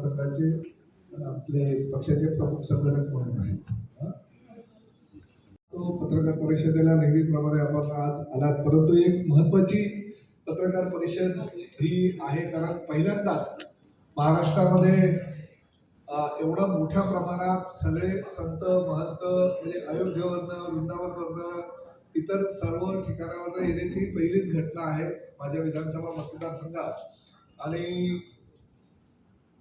मतदारसंघाचे आपले पक्षाचे प्रमुख संघटक म्हणून आहेत. तो पत्रकार परिषदेला नेहमीप्रमाणे आपण आज आलात. परंतु एक महत्वाची पत्रकार परिषद ही आहे कारण पहिल्यांदाच महाराष्ट्रामध्ये एवढं मोठ्या प्रमाणात सगळे संत महंत म्हणजे अयोध्येवरनं वृंदावनवरनं इतर सर्व ठिकाणावरनं येण्याची पहिलीच घटना आहे माझ्या विधानसभा मतदारसंघात. आणि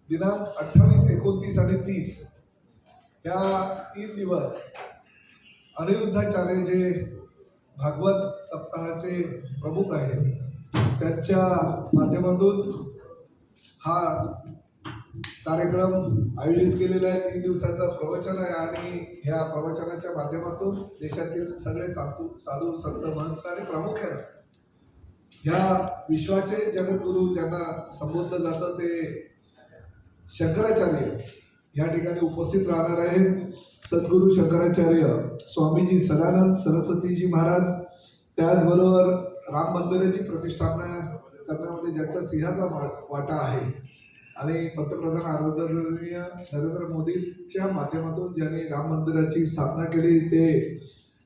दिनांक अठ्ठावीस एकोणतीस आणि तीस या तीन दिवस अनिरुद्धाचार्य जे भागवत सप्ताहाचे प्रमुख आहेत. त्यांच्या माध्यमातून हा कार्यक्रम आयोजित केलेला आहे. तीन दिवसाचं प्रवचन आहे आणि ह्या प्रवचनाच्या माध्यमातून देशातील सगळे साधू साधू संत महंत आणि प्रामुख्याने ह्या विश्वाचे जगद्गुरू ज्यांना संबोधलं जातं ते शंकराचार्य या ठिकाणी उपस्थित राहणार आहेत. सद्गुरू शंकराचार्य स्वामीजी सदानंद सरस्वतीजी महाराज त्याचबरोबर राम मंदिराची प्रतिष्ठापना करण्यामध्ये ज्याचा सिंहाचा वा- वाटा आहे. आणि पंतप्रधान आदरणीय नरेंद्र मोदींच्या माध्यमातून ज्यांनी राम मंदिराची स्थापना केली ते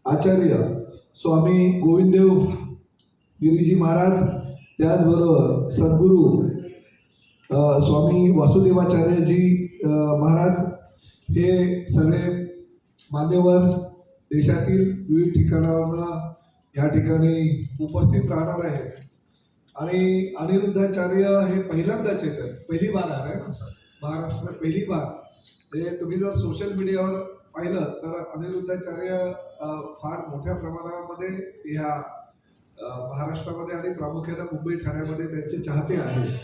आचार्य स्वामी गोविंददेव गिरीजी महाराज त्याचबरोबर सद्गुरू स्वामी वासुदेवाचार्यजी महाराज हे सगळे मान्यवर देशातील विविध ठिकाणावरनं या ठिकाणी उपस्थित राहणार आहेत. आणि अनिरुद्धाचार्य हे पहिल्यांदाच येतात पहिली बार आहे ना महाराष्ट्रात पहिली बार. म्हणजे तुम्ही जर सोशल मीडियावर पाहिलं तर अनिरुद्धाचार्य फार मोठ्या प्रमाणामध्ये ह्या महाराष्ट्रामध्ये आणि प्रामुख्याने मुंबई ठाण्यामध्ये त्यांचे चाहते आहेत.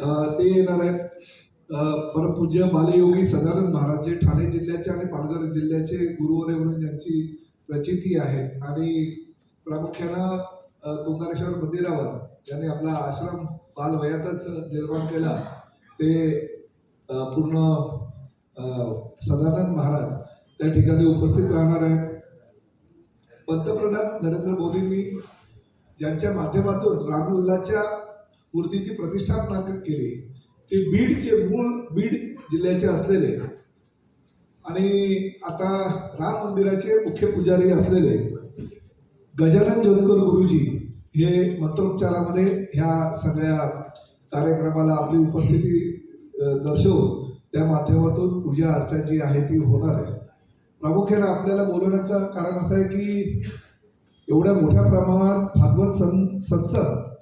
ते येणार आहेत. अ, परमपूज्य बालयोगी सदानंद महाराज जे ठाणे जिल्ह्याचे आणि पालघर जिल्ह्याचे गुरुवरे म्हणून ज्यांची प्रचिती आहे आणि प्रामुख्यानं तुंगारेश्वर मंदिरावर ज्यांनी आपला आश्रम बालवयातच निर्माण केला ते पूर्ण सदानंद महाराज त्या ठिकाणी उपस्थित राहणार आहेत. पंतप्रधान नरेंद्र मोदींनी ज्यांच्या माध्यमातून रामलल्लाच्या मूर्तीची प्रतिष्ठापना केली. ते बीडचे मूळ बीड जिल्ह्याचे असलेले. आणि आता राम मंदिराचे मुख्य पुजारी असलेले. गजानन जोधकर गुरुजी हे मंत्रोच्चारामध्ये ह्या सगळ्या कार्यक्रमाला आपली उपस्थिती दर्शवून त्या माध्यमातून पूजा अर्चा जी आहे ती होणार आहे. प्रामुख्याने आपल्याला बोलवण्याचं कारण असं आहे की एवढ्या मोठ्या प्रमाणात भागवत सं सत्संग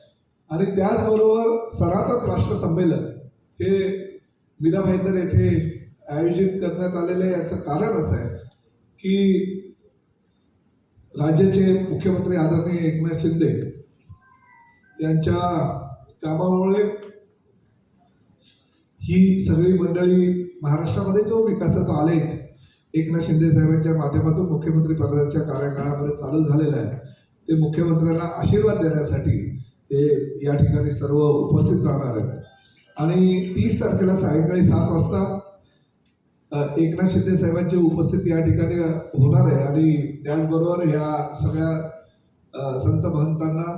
आणि त्याचबरोबर सनातन राष्ट्र संमेलन हे मीरा भाईंदर येथे आयोजित करण्यात आलेलं याचं कारण असं आहे की राज्याचे मुख्यमंत्री आदरणीय एकनाथ शिंदे यांच्या कामामुळे ही सगळी मंडळी महाराष्ट्रामध्ये जो विकासाचा आलेख एकनाथ शिंदे साहेबांच्या माध्यमातून मुख्यमंत्री पदाच्या कार्यकाळामध्ये चालू झालेला आहे ते मुख्यमंत्र्यांना आशीर्वाद देण्यासाठी ते या ठिकाणी सर्व उपस्थित राहणार आहेत. आणि तीस तारखेला सायंकाळी सात वाजता एकनाथ शिंदे साहेबांची उपस्थिती या ठिकाणी होणार आहे. आणि त्याचबरोबर ह्या सगळ्या संत महंतांना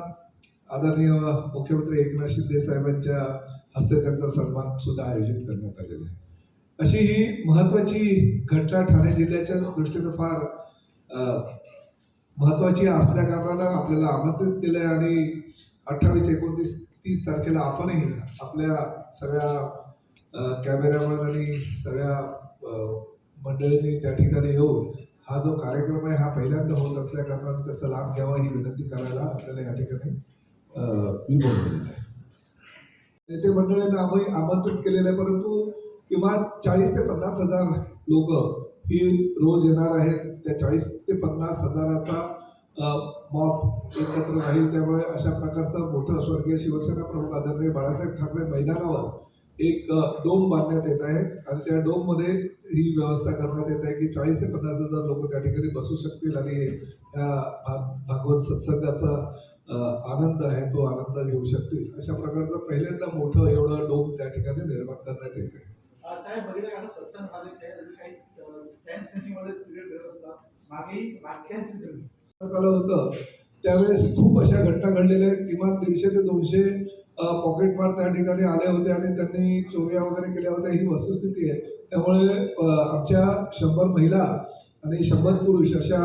आदरणीय मुख्यमंत्री एकनाथ शिंदे साहेबांच्या हस्ते त्यांचा सन्मान सुद्धा आयोजित करण्यात आलेला आहे. अशी ही महत्वाची घटना ठाणे जिल्ह्याच्या दृष्टीनं फार महत्त्वाची महत्वाची असल्या कारणानं आपल्याला आमंत्रित केलं आहे आणि अठ्ठावीस एकोणतीस तीस तारखेला आपणही आपल्या सगळ्या कॅमेऱ्यावर आणि सगळ्या मंडळींनी त्या ठिकाणी येऊन हा जो कार्यक्रम आहे हा पहिल्यांदा होत असल्याकारणाने त्याचा लाभ घ्यावा ही विनंती करायला आपल्याला या ठिकाणी मी बोलवलेलं आहे. नेते मंडळींना आम्ही आमंत्रित केलेलं आहे परंतु किमान चाळीस ते पन्नास हजार लोक ही रोज येणार आहेत. त्या चाळीस ते पन्नास हजाराचा मॉब एकत्र राहील त्यामुळे अशा प्रकारचं मोठं स्वर्गीय शिवसेना प्रमुख आदरणीय बाळासाहेब ठाकरे मैदानावर एक डोम बांधण्यात येत आहे. आणि त्या डोममध्ये ही व्यवस्था करण्यात येत आहे की चाळीस ते पन्नास हजार लोक त्या ठिकाणी बसू शकतील आणि या भाग भागवत सत्संगाचा आनंद आहे तो आनंद घेऊ शकतील. अशा प्रकारचं पहिल्यांदा मोठं एवढं डोम त्या ठिकाणी निर्माण करण्यात येत आहे. साहेब बघितलं का सत्संग काही करण्यात आलं होतं. त्यावेळेस खूप अशा घटना घडलेल्या आहेत. किमान दीडशे ते दोनशे पॉकेटमार त्या ठिकाणी आले होते आणि त्यांनी चोऱ्या वगैरे केल्या होत्या. ही वस्तुस्थिती आहे. त्यामुळे आमच्या शंभर महिला आणि शंभर पुरुष अशा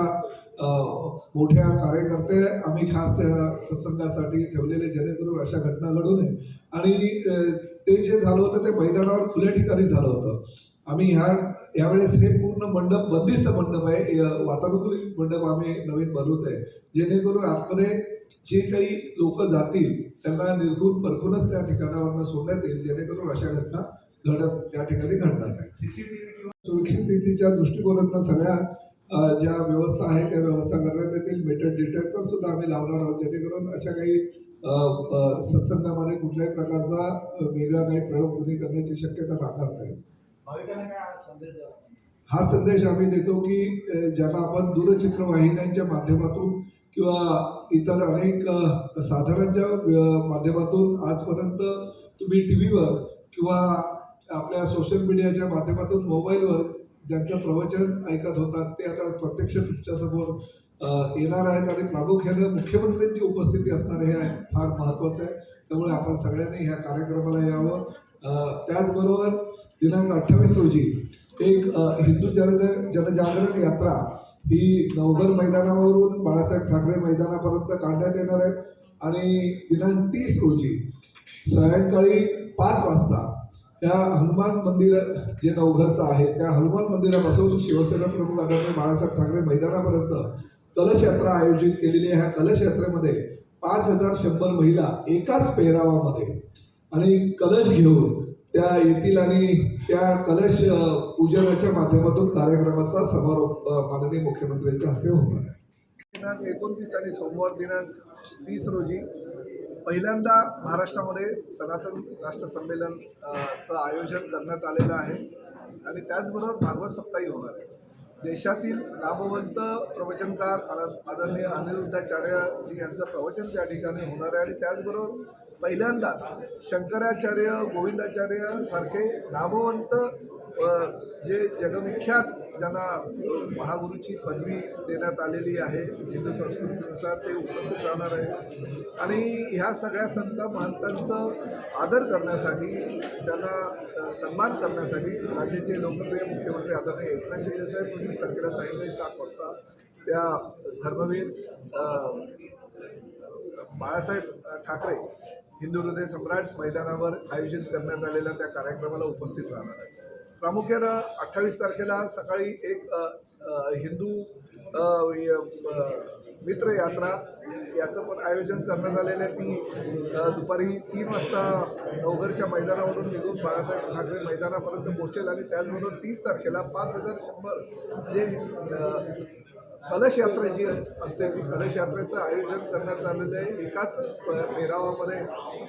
मोठ्या कार्यकर्ते आम्ही खास त्या सत्संगासाठी ठेवलेले जेणेकरून अशा घटना घडू नये. आणि ते जे झालं होतं ते मैदानावर खुल्या ठिकाणी झालं होतं. आम्ही ह्या यावेळेस हे पूर्ण मंडप बंदिस्त मंडप आहे. वातानुकूलित मंडप आम्ही नवीन बनवत आहे. जेणेकरून आतमध्ये जे काही लोक जातील त्यांना निर्घुण परखूनच त्या ठिकाणावरनं सोडण्यात येईल. जेणेकरून अशा घटना घडत त्या ठिकाणी घडणार नाही. सुरक्षिततेच्या दृष्टिकोनातनं सगळ्या ज्या व्यवस्था आहेत त्या व्यवस्था करण्यात येतील. मेटल डिटेक्टर सुद्धा आम्ही लावणार आहोत. जेणेकरून अशा काही सत्संगामध्ये कुठल्याही प्रकारचा वेगळा काही प्रयोग कोणी करण्याची शक्यता नाकारता येईल हा संदेश आम्ही देतो की ज्याला ज्यांना आपण दूरचित्रवाहिन्यांच्या माध्यमातून किंवा इतर अनेक साधनांच्या माध्यमातून आजपर्यंत तुम्ही टी व्हीवर किंवा आपल्या सोशल मीडियाच्या माध्यमातून मोबाईलवर ज्यांचं प्रवचन ऐकत होतात ते आता प्रत्यक्ष तुमच्यासमोर येणार आहेत आणि प्रामुख्यानं मुख्यमंत्र्यांची उपस्थिती असणार हे फार महत्त्वाचं आहे. त्यामुळे आपण सगळ्यांनी ह्या कार्यक्रमाला यावं. त्याचबरोबर दिनांक अठ्ठावीस रोजी एक हिंदू जन जनजागरण यात्रा ही नवघर मैदानावरून बाळासाहेब ठाकरे मैदानापर्यंत काढण्यात येणार आहे. आणि दिनांक तीस रोजी सायंकाळी पाच वाजता त्या हनुमान मंदिर जे नवघरचं आहे त्या हनुमान मंदिरापासून शिवसेना प्रमुख आदरणीय बाळासाहेब ठाकरे मैदानापर्यंत कलश यात्रा आयोजित केलेली आहे. ह्या कलश यात्रेमध्ये पाच हजार शंभर महिला एकाच पेहरावामध्ये आणि कलश घेऊन त्या येतील आणि त्या कलश पूजनाच्या माध्यमातून कार्यक्रमाचा समारोप माननीय मुख्यमंत्र्यांच्या हस्ते होणार आहे. दिनांक एकोणतीस आणि सोमवार दिनांक तीस रोजी पहिल्यांदा महाराष्ट्रामध्ये सनातन राष्ट्र संमेलनचं आयोजन करण्यात आलेलं आहे आणि त्याचबरोबर भागवत सप्ताही होणार आहे. देशातील नामवंत प्रवचनकार आद- आदरणीय अनिरुद्धाचार्यजी यांचं प्रवचन त्या ठिकाणी होणार आहे. आणि त्याचबरोबर पहिल्यांदाच शंकराचार्य गोविंदाचार्य सारखे नामवंत जे जगविख्यात त्यांना महागुरूची पदवी देण्यात आलेली आहे हिंदू संस्कृतीनुसार ते उपस्थित राहणार आहे. आणि ह्या सगळ्या संत महंतांचं आदर करण्यासाठी त्यांना सन्मान करण्यासाठी राज्याचे लोकप्रिय मुख्यमंत्री आदरणीय एकनाथ शिंदेसाहेब साहेब तारखेला सायंकाळी सात वाजता त्या धर्मवीर बाळासाहेब ठाकरे हिंदू हृदय सम्राट मैदानावर आयोजित करण्यात आलेल्या त्या कार्यक्रमाला उपस्थित राहणार आहे प्रामुख्यानं अठ्ठावीस तारखेला सकाळी एक हिंदू मित्रयात्रा मित्र यात्रा याचं पण आयोजन करण्यात आलेलं आहे. ती दुपारी तीन वाजता नवघरच्या मैदानावरून निघून बाळासाहेब ठाकरे मैदानापर्यंत पोहोचेल आणि त्याचबरोबर तीस तारखेला पाच हजार शंभर म्हणजे, जे कलशयात्रा जी असते. ती आयोजन करण्यात आलेलं आहे. एकाच प-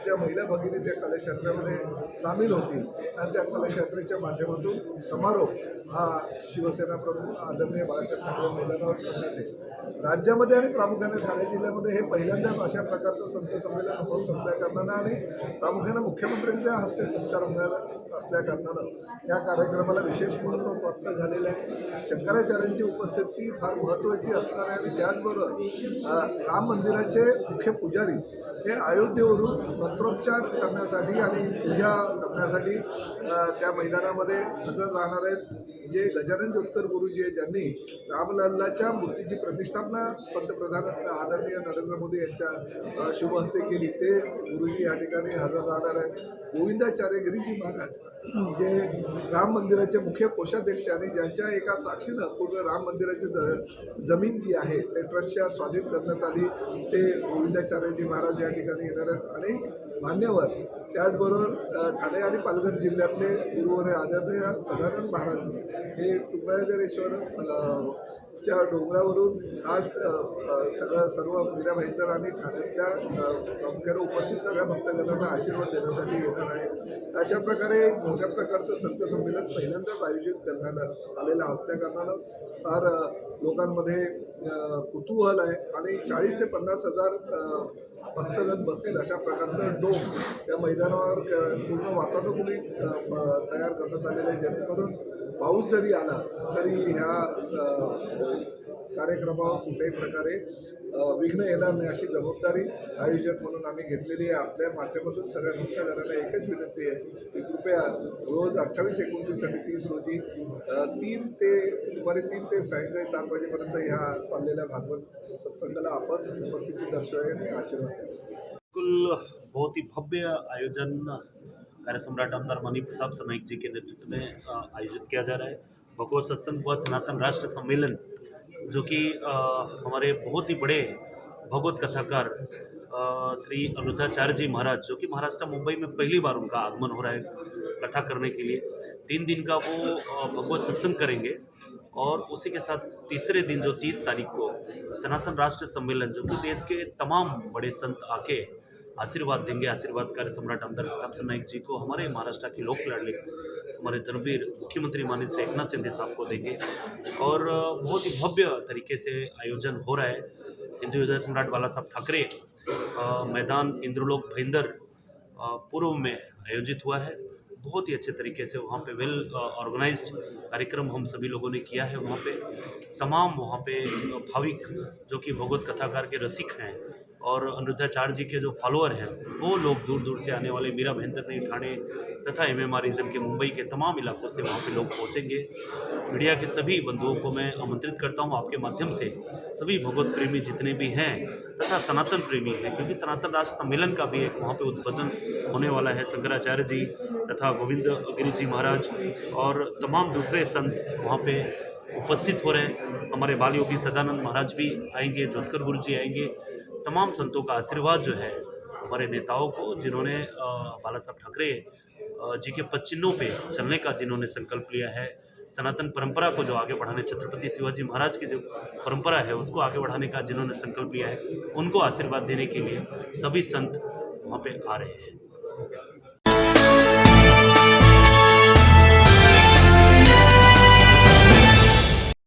ज्या महिला भगिनी त्या कलशयात्रेमध्ये सामील होतील आणि त्या कलशयात्रेच्या माध्यमातून समारोप हा शिवसेना प्रमुख आदरणीय बाळासाहेब ठाकरे मैदानावर करण्यात येईल. राज्यामध्ये आणि प्रामुख्याने ठाणे जिल्ह्यामध्ये हे पहिल्यांदाच अशा प्रकारचं संत संमेलन होत असल्या कारणानं आणि प्रामुख्यानं मुख्यमंत्र्यांच्या हस्ते सत्कार होणार असल्या कारणानं या कार्यक्रमाला विशेष महत्त्व प्राप्त झालेलं आहे. शंकराचार्यांची उपस्थिती फार महत्त्वाची असणार आहे आणि त्याचबरोबर राम मंदिराचे मुख्य पुजारी हे अयोध्येवरून मंत्रोपचार करण्यासाठी आणि पूजा करण्यासाठी त्या मैदानामध्ये हजर राहणार आहेत. जे गजानन जोतकर गुरुजी आहेत ज्यांनी रामलल्लाच्या मूर्तीची प्रतिष्ठापना पंतप्रधान आदरणीय नरेंद्र मोदी यांच्या शुभ हस्ते केली. ते गुरुजी या ठिकाणी हजर राहणार आहेत. गोविंदाचार्यगिरीजी महाराज जे राम मंदिराचे मुख्य कोषाध्यक्ष आणि ज्यांच्या एका साक्षीनं पूर्ण राम मंदिराची ज जमीन जी आहे ते ट्रस्टच्या स्वाधीन करण्यात आली. ते गोविंदाचार्यजी महाराज या ठिकाणी येणार आहेत. अनेक मान्यवर त्याचबरोबर ठाणे आणि पालघर जिल्ह्यातले गुरुवर आदरणीय सदानंद महाराज हे तुंबळेश्वर च्या डोंगरावरून आज सगळं सर्व मीरा भाईंदर आणि ठाण्यातल्या अ, प्रामुख्याने उपस्थित सगळ्या भक्तजनांना आशीर्वाद देण्यासाठी येणार आहे. अशा प्रकारे एक मोठ्या प्रकारचं संत संमेलन पहिल्यांदाच आयोजित करण्यात आलेलं असल्याकारणानं फार लोकांमध्ये कुतूहल आहे. आणि चाळीस ते पन्नास हजार अ, बसतील अशा प्रकारचं डोम त्या मैदानावर पूर्ण वातानुकूलित तयार करण्यात आलेलं आहे. जेणेकरून पाऊस जरी आला तरी ह्या कार्यक्रमावर कुठल्याही प्रकारे विघ्न येणार नाही अशी जबाबदारी आयोजक म्हणून आम्ही घेतलेली आहे. आपल्या माध्यमातून सगळ्या भक्तगणांना एकच विनंती आहे की कृपया रोज अठ्ठावीस एकोणतीस आणि तीस रोजी तीन ते दुपारी तीन ते सायंकाळी सात वाजेपर्यंत ह्या चाललेल्या भागवत सत्संगाला आपण उपस्थिती दर्शवावी आणि आशीर्वाद बिलकुल बहुत ही भव्य आयोजन कार्य सम्राट आमदार मनी प्रताप सनाइक जी के नेतृत्व में आयोजित किया जा रहा है। भगवत सत्संग व सनातन राष्ट्र सम्मेलन जो कि हमारे बहुत ही बड़े भगवत कथाकार श्री अनुद्धाचार्य जी महाराज, जो कि महाराष्ट्र, मुंबई में पहली बार उनका आगमन हो रहा है कथा करने के लिए। तीन दिन का वो भगवत सत्संग करेंगे और उसी के साथ तीसरे दिन, जो तीस तारीख को सनातन राष्ट्र सम्मेलन, जो कि देश के तमाम बड़े संत आके आशीर्वाद देंगे, आशीर्वाद कार्य सम्राट आमदार प्रताप सिंह नाइक जी को, हमारे महाराष्ट्र के लोक लाडले हमारे धर्मवीर मुख्यमंत्री माननीय श्री एकनाथ शिंदे साहब को देंगे। और बहुत ही भव्य तरीके से आयोजन हो रहा है। हिंदू हृदय सम्राट बाला साहब ठाकरे मैदान इंद्रलोक भयंदर पूर्व में आयोजित हुआ है। बहुत ही अच्छे तरीके से वहाँ पे वेल ऑर्गेनाइज्ड कार्यक्रम हम सभी लोगों ने किया है वहाँ पे। तमाम वहाँ पे भाविक जो कि भगवत कथाकार के रसिक हैं और अनुरुद्धाचार्य जी के जो फॉलोअर हैं, वो लोग दूर दूर से आने वाले मीरा महेंद्र ने ठाणे तथा एम एम के मुंबई के तमाम इलाकों से वहाँ पे लोग पहुँचेंगे। मीडिया के सभी बंधुओं को मैं आमंत्रित करता हूँ, आपके माध्यम से। सभी भगवत प्रेमी जितने भी हैं तथा सनातन प्रेमी हैं, क्योंकि सनातन राष्ट्र सम्मेलन का भी एक वहाँ पर उद्बोधन होने वाला है शंकराचार्य जी तथा गोविंद गिरी जी महाराज और तमाम दूसरे संत वहाँ पर उपस्थित हो रहे हैं। हमारे बाल योगी सदानंद महाराज भी आएँगे, ज्योतकर गुरु जी आएँगे तमाम संतों का आशीर्वाद जो है हमारे नेताओं को, जिन्होंने बाला साहब ठाकरे जी के पच्चिनों पे चलने का जिन्होंने संकल्प लिया है, सनातन परंपरा को जो आगे बढ़ाने, छत्रपति शिवाजी महाराज की जो परंपरा है, उसको आगे बढ़ाने का जिन्होंने संकल्प लिया है, उनको आशीर्वाद देने के लिए सभी संत वहाँ पे आ रहे हैं।